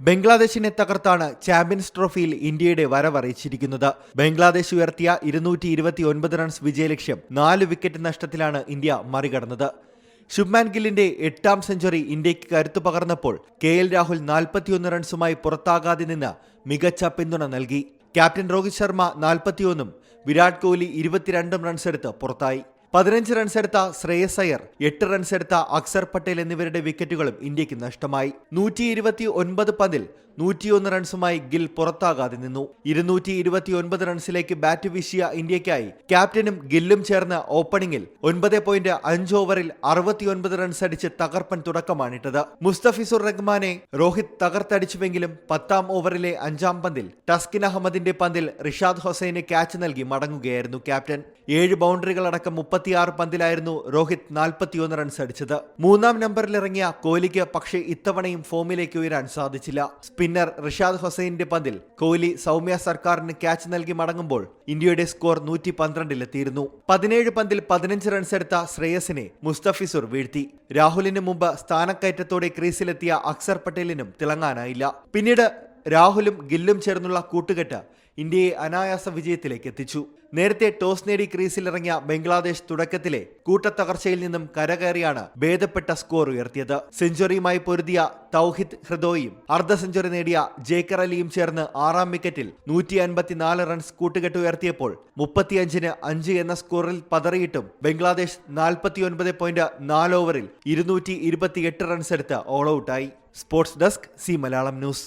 ബംഗ്ലാദേശിനെ തകർത്താണ് ചാമ്പ്യൻസ് ട്രോഫിയിൽ ഇന്ത്യയുടെ വരവറിയിച്ചിരിക്കുന്നത്. ബംഗ്ലാദേശ് ഉയർത്തിയ ഇരുന്നൂറ്റി ഇരുപത്തി ഒൻപത് റൺസ് വിജയലക്ഷ്യം നാല് വിക്കറ്റ് നഷ്ടത്തിലാണ് ഇന്ത്യ മറികടന്നത്. ശുഭ്മാൻ ഗില്ലിന്റെ എട്ടാം സെഞ്ചുറി ഇന്ത്യയ്ക്ക് കരുത്തു പകർന്നപ്പോൾ കെ എൽ രാഹുൽ നാൽപ്പത്തിയൊന്ന് റൺസുമായി പുറത്താകാതെ നിന്ന് മികച്ച പിന്തുണ നൽകി. ക്യാപ്റ്റൻ രോഹിത് ശർമ്മ നാൽപ്പത്തിയൊന്നും വിരാട് കോഹ്ലി ഇരുപത്തിരണ്ടും റൺസെടുത്ത് പുറത്തായി. പതിനഞ്ച് റൺസെടുത്ത ശ്രേയസ് അയ്യർ എട്ട് റൺസെടുത്ത അക്സർ പട്ടേൽ എന്നിവരുടെ വിക്കറ്റുകളും ഇന്ത്യയ്ക്ക് നഷ്ടമായി. നൂറ്റി ഇരുപത്തി ഒൻപത് പന്തിൽ നൂറ്റിയൊന്ന് റൺസുമായി ഗിൽ പുറത്താകാതെ നിന്നു. ഇരുന്നൂറ്റി ഇരുപത്തി ഒൻപത് റൺസിലേക്ക് ബാറ്റ് വീശിയ ഇന്ത്യക്കായി ക്യാപ്റ്റനും ഗില്ലും ചേർന്ന് ഓപ്പണിംഗിൽ ഒൻപത് പോയിന്റ് അഞ്ച് ഓവറിൽ അറുപത്തിയൊൻപത് റൺസ് അടിച്ച് തകർപ്പൻ തുടക്കമാണിട്ടത്. മുസ്തഫിസുർ റഹ്മാനെ രോഹിത് തകർത്തടിച്ചുവെങ്കിലും പത്താം ഓവറിലെ അഞ്ചാം പന്തിൽ ടസ്കിൻ അഹമ്മദിന്റെ പന്തിൽ റിഷാദ് ഹൊസൈന് ക്യാച്ച് നൽകി മടങ്ങുകയായിരുന്നു ക്യാപ്റ്റൻ ഏഴ് ബൗണ്ടറികളടക്കം മുപ്പത്തിയാറ് പന്തിലായിരുന്നു രോഹിത് നാൽപ്പത്തിയൊന്ന് റൺസ് അടിച്ചത്. മൂന്നാം നമ്പറിലിറങ്ങിയ കോഹ്ലിക്ക് പക്ഷേ ഇത്തവണയും ഫോമിലേക്ക് ഉയരാൻ സാധിച്ചില്ല. സ്പിന്നർ റിഷാദ് ഹൊസൈന്റെ പന്തിൽ കോഹ്ലി സൗമ്യ സർക്കാരിന് ക്യാച്ച് നൽകി മടങ്ങുമ്പോൾ ഇന്ത്യയുടെ സ്കോർ നൂറ്റി പന്ത്രണ്ടിലെത്തിയിരുന്നു പതിനേഴ് പന്തിൽ പതിനഞ്ച് റൺസ് എടുത്ത ശ്രേയസിനെ മുസ്തഫിസുർ വീഴ്ത്തി. രാഹുലിന് മുമ്പ് സ്ഥാനക്കയറ്റത്തോടെ ക്രീസിലെത്തിയ അക്സർ പട്ടേലിനും തിളങ്ങാനായില്ല. പിന്നീട് രാഹുലും ഗില്ലും ചേർന്നുള്ള കൂട്ടുകെട്ട് ഇന്ത്യയെ അനായാസ വിജയത്തിലേക്ക് എത്തിച്ചു. നേരത്തെ ടോസ് നേടി ക്രീസിലിറങ്ങിയ ബംഗ്ലാദേശ് തുടക്കത്തിലെ കൂട്ടത്തകർച്ചയിൽ നിന്നും കരകയറിയാണ് ഭേദപ്പെട്ട സ്കോർ ഉയർത്തിയത്. സെഞ്ചുറിയുമായി പൊരുതിയ തൗഹിദ് ഹൃദോയും അർദ്ധ സെഞ്ചുറി നേടിയ ജേക്കർ അലിയും ചേർന്ന് ആറാം വിക്കറ്റിൽ നൂറ്റി അൻപത്തിനാല് റൺസ് കൂട്ടുകെട്ട് ഉയർത്തിയപ്പോൾ മുപ്പത്തിയഞ്ചിന് അഞ്ച് എന്ന സ്കോറിൽ പതറിയിട്ടും ബംഗ്ലാദേശ് നാൽപ്പത്തിയൊൻപത് പോയിന്റ് നാല് ഓവറിൽ ഇരുന്നൂറ്റി ഇരുപത്തിയെട്ട് റൺസ് എടുത്ത് ഓൾ ഔട്ടായി. Sports desk Zee Malayalam news.